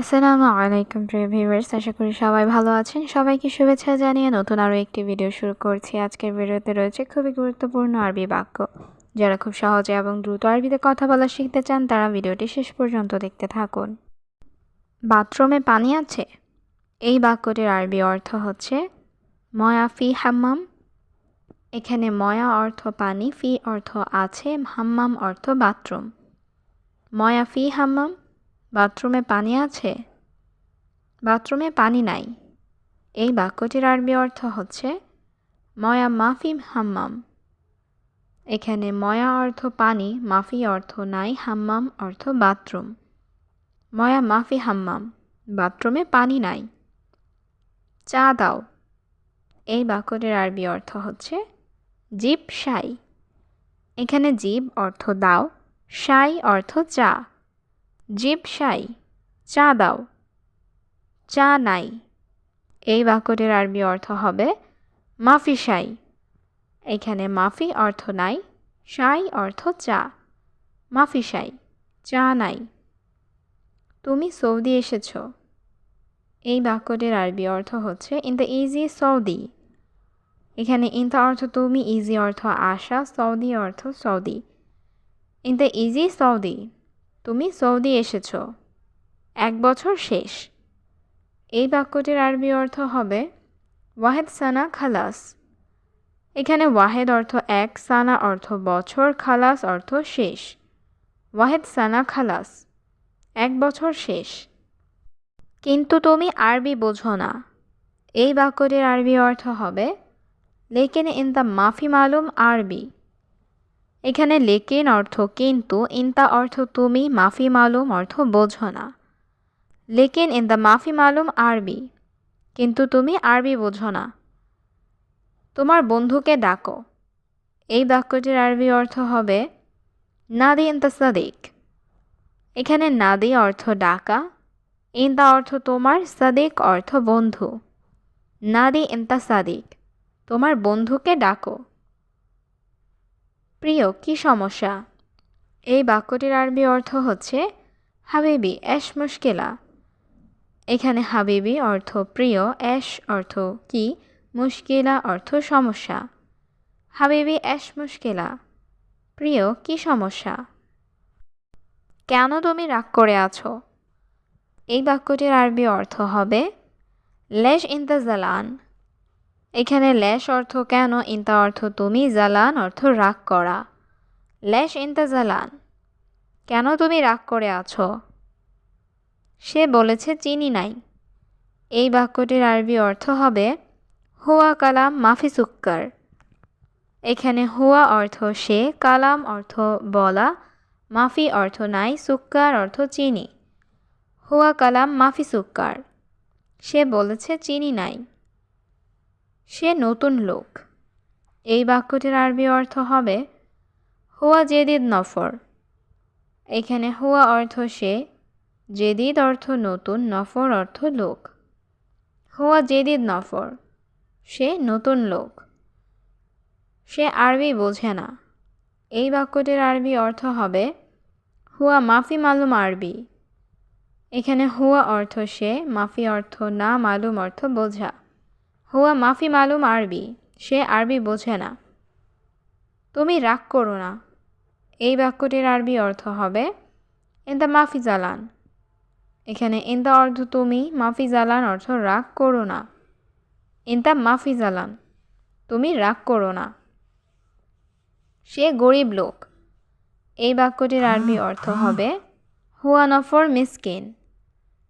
আসসালামু আলাইকুম, প্রিয় ভিউয়ার্স আশা করি সবাই ভালো আছেন। সবাইকে শুভেচ্ছা জানিয়ে নতুন আরও একটি ভিডিও শুরু করছি। আজকের ভিডিওতে রয়েছে খুবই গুরুত্বপূর্ণ আরবি বাক্য। যারা খুব সহজে এবং দ্রুত আরবিতে কথা বলা শিখতে চান, তারা ভিডিওটি শেষ পর্যন্ত দেখতে থাকুন। বাথরুমে পানি আছে? এই বাক্যটির আরবি অর্থ হচ্ছে, ময়া ফি হাম্মাম। এখানে ময়া অর্থ পানি, ফি অর্থ আছে, হাম্মাম অর্থ বাথরুম। ময়া ফি হাম্মাম বাথরুমে পানি আছে? বাথরুমে পানি নাই। এই বাক্যটির আরবি অর্থ হচ্ছে, ময়া মাফি হাম্মাম। এখানে ময়া অর্থ পানি, মাফি অর্থ নাই, হাম্মাম অর্থ বাথরুম। ময়া মাফি হাম্মাম, বাথরুমে পানি নাই। চা দাও। এই বাক্যটির আরবি অর্থ হচ্ছে, জীব সাই। এখানে জীব অর্থ দাও, সাই অর্থ চা। জিপ সাই, চা দাও। চা নাই। এই বাক্যটির আরবি অর্থ হবে মাফি সাই। এখানে মাফি অর্থ নাই, সাই অর্থ চা। মাফি সাই, চা নাই। তুমি সৌদি এসেছ। এই বাক্যটির আরবি অর্থ হচ্ছে ইন দ্য ইজি সৌদি এখানে ইন দ্য অর্থ তুমি ইজি অর্থ আশা সৌদি অর্থ সৌদি ইন দ্য ইজি সৌদি তুমি সৌদি এসেছ। এক বছর শেষ। এই বাক্যটির আরবি অর্থ হবে, ওয়াহেদ সানা খালাস। এখানে ওয়াহেদ অর্থ এক, সানা অর্থ বছর, খালাস অর্থ শেষ। ওয়াহেদ সানা খালাস। এক বছর শেষ। কিন্তু তুমি আরবি বোঝো না। এই বাক্যটির আরবি অর্থ হবে, লেকেন ইন দ্য মাফি মালুম আরবি। এখানে লেকিন অর্থ কিন্তু ইনতা অর্থ তুমি, মাফি মালুম অর্থ বোঝো না। লেকিন ইন দ্য মাফি মালুম আরবি, কিন্তু তুমি আরবি বোঝো না। তোমার বন্ধুকে ডাকো। এই বাক্যটির আরবি অর্থ হবে, নাদি ইনতা সাদিক। এখানে নাদি অর্থ ডাকা, ইনতা অর্থ তোমার সাদিক অর্থ বন্ধু। নাদি ইনতা সাদিক, তোমার বন্ধুকে ডাকো। প্রিয়, কি সমস্যা? এই বাক্যটির আরবি অর্থ হচ্ছে, হাবিবি অ্যাশ মুশকিলা। এখানে হাবিবি অর্থ প্রিয় অ্যাশ অর্থ কি? মুশকিলা অর্থ সমস্যা। হাবিবি অ্যাশ মুশকিলা। প্রিয়, কি সমস্যা? কেন তুমি রাগ করে আছো? এই বাক্যটির আরবি অর্থ হবে, লেশ ইন দ্য জালান। এখানে ল্যাশ অর্থ কেন, ইন্তা অর্থ তুমি, জালান অর্থ রাগ করা। ল্যাশ ইন্তা জালান। কেন তুমি রাগ করে আছো? সে বলেছে, চিনি নাই। এই বাক্যটির আরবি অর্থ হবে, হুয়া কালাম মাফি সুক্কার। এখানে হুয়া অর্থ সে, কালাম অর্থ বলা, মাফি অর্থ নাই, সুক্কার অর্থ চিনি। হুয়া কালাম মাফি সুক্কার। সে বলেছে, চিনি নাই। সে নতুন লোক। এই বাক্যটির আরবি অর্থ হবে, হুয়া জেদিদ নফর। এখানে হুয়া অর্থ সে, জেদিদ অর্থ নতুন, নফর অর্থ লোক। হুয়া জেদিদ নফর। সে নতুন লোক। সে আরবি বোঝে না। এই বাক্যটির আরবি অর্থ হবে, হুয়া মাফি মালুম আরবি। এখানে হুয়া অর্থ সে, মাফি অর্থ না, মালুম অর্থ বোঝা। হুয়া মাফি মালুম আরবি, সে আরবি বোঝে না। তুমি রাগ করো না। এই বাক্যটির আরবি অর্থ হবে ইন্দা মাফি জালান। এখানে ইন্দা অর্থ তুমি, মাফি জালান অর্থ রাগ করো না। ইন্দা মাফি জালান। তুমি রাগ করো না। সে গরিব লোক। এই বাক্যটির আরবি অর্থ হবে, হুয়া নফর মিসকিন।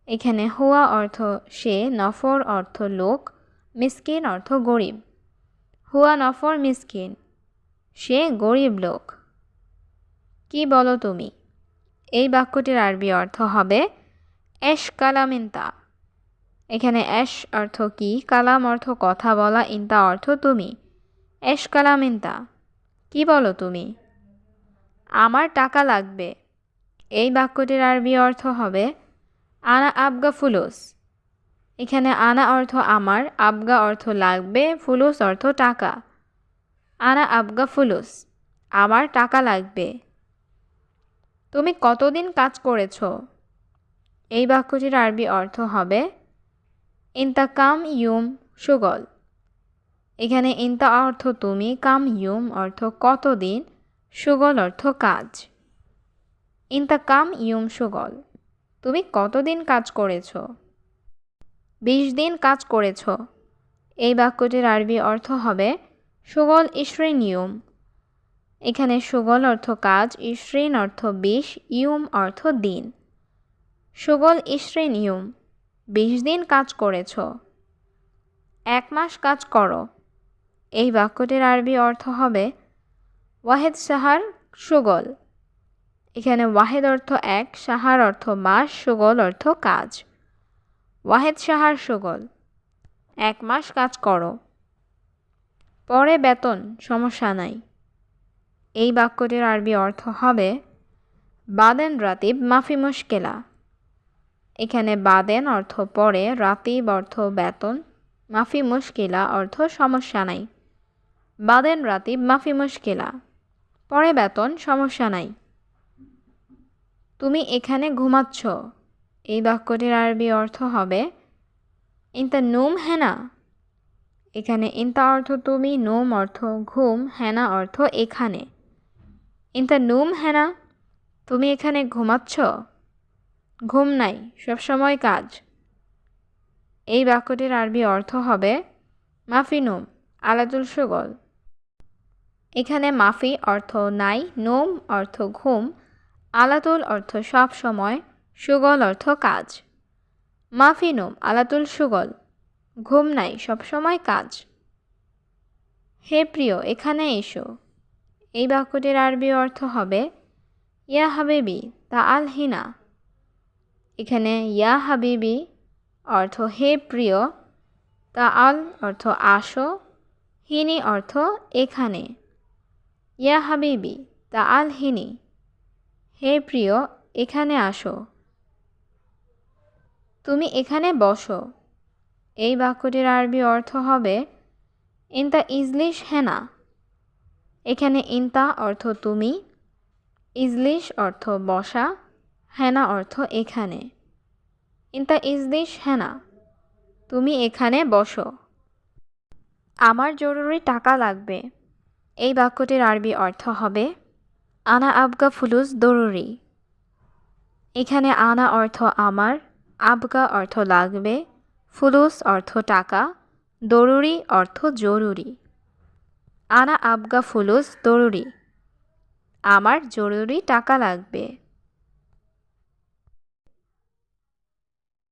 এখানে হুয়া অর্থ সে, নফর অর্থ লোক। মিসকিন অর্থ গরিব। হুয়া নফর মিসকিন, সে গরিব লোক। কি বলো তুমি? এই বাক্যটির আরবি অর্থ হবে এশ কালাম ইন্তা। এখানে অ্যাশ অর্থ কি, কালাম অর্থ কথা বলা, ইন্তা অর্থ তুমি। এশ কালাম ইন্তা, কি বলো তুমি? আমার টাকা লাগবে। এই বাক্যটির আরবি অর্থ হবে আনা আবগা ফুলুস। এখানে আনা অর্থ আমার, আবগা অর্থ লাগবে, ফুলুস অর্থ টাকা। আনা আবগা ফুলুস, আমার টাকা লাগবে। তুমি কতদিন কাজ করেছ? এই বাক্যটির আরবি অর্থ হবে ইন্তা কাম ইউম সুগল। এখানে ইন্তা অর্থ তুমি, কাম ইউম অর্থ কতদিন, সুগল অর্থ কাজ। ইন্তা কাম ইউম সুগল, তুমি কতদিন কাজ করেছ? বিশ দিন কাজ করেছ। এই বাক্যটির আরবি অর্থ হবে, সুগল ইশ্রী নিয়ম। এখানে সুগল অর্থ কাজ ইশ্রিন অর্থ বিশ ইউম অর্থ দিন। সুগল ইশ্রিন ইউম বিশ দিন কাজ করেছ। এক মাস কাজ করো। এই বাক্যটির আরবি অর্থ হবে, ওয়াহেদ সাহার সুগল। এখানে ওয়াহেদ অর্থ এক, সাহার অর্থ মাস, সুগল অর্থ কাজ। ওয়াহেদ সাহার সুগল। এক মাস কাজ করো। পরে বেতন, সমস্যা নাই। এই বাক্যটির আরবি অর্থ হবে, বাদেন রাতিব মাফি মুশকেলা। এখানে বাদেন অর্থ পরে, রাতিব অর্থ বেতন, মাফি মুশকিলা অর্থ সমস্যা নাই। বাদেন রাতিব মাফি মুশকিলা। পরে বেতন, সমস্যা নাই। তুমি এখানে ঘুমাচ্ছ। এই বাক্যটির আরবি অর্থ হবে, ইন্তা নোম হেনা। এখানে ইন্তা অর্থ তুমি, নোম অর্থ ঘুম, হেনা অর্থ এখানে। ইন্তা নোম হেনা, তুমি এখানে ঘুমাচ্ছ? ঘুম নাই সবসময় কাজ। এই বাক্যটির আরবি অর্থ হবে, মাফি নোম, আলাদুল সুগল। এখানে মাফি অর্থ নাই, নোম অর্থ ঘুম আলাতুল অর্থ সব সময় সুগল অর্থ কাজ। মাফি নোম আলাতুল সুগল। ঘুম নাই সবসময় কাজ। হে প্রিয়, এখানে এসো। এই বাক্যটির আরবি অর্থ হবে, ইয়া হাবিবি, তা আল হিনা। এখানে ইয়া হাবিবি অর্থ হে প্রিয়, তা আল অর্থ আসো, হিনি অর্থ এখানে। ইয়া হাবিবি, তা আল হিনি। হে প্রিয়, এখানে আসো। তুমি এখানে বসো। এই বাক্যটির আরবি অর্থ হবে, ইনতা ইজলিশ হেনা। এখানে ইনতা অর্থ তুমি ইজলিশ অর্থ বসা হেনা অর্থ এখানে ইনতা ইজলিশ হেনা। তুমি এখানে বসো। আমার জরুরি টাকা লাগবে। এই বাক্যটির আরবি অর্থ হবে, আনা আবগা ফুলুস দরুরি। এখানে আনা অর্থ আমার। আবগা অর্থ লাগবে, ফুলুস অর্থ টাকা দরুরি অর্থ জরুরি। আনা আবগা ফুলুস দরুরি আমার জরুরি টাকা লাগবে।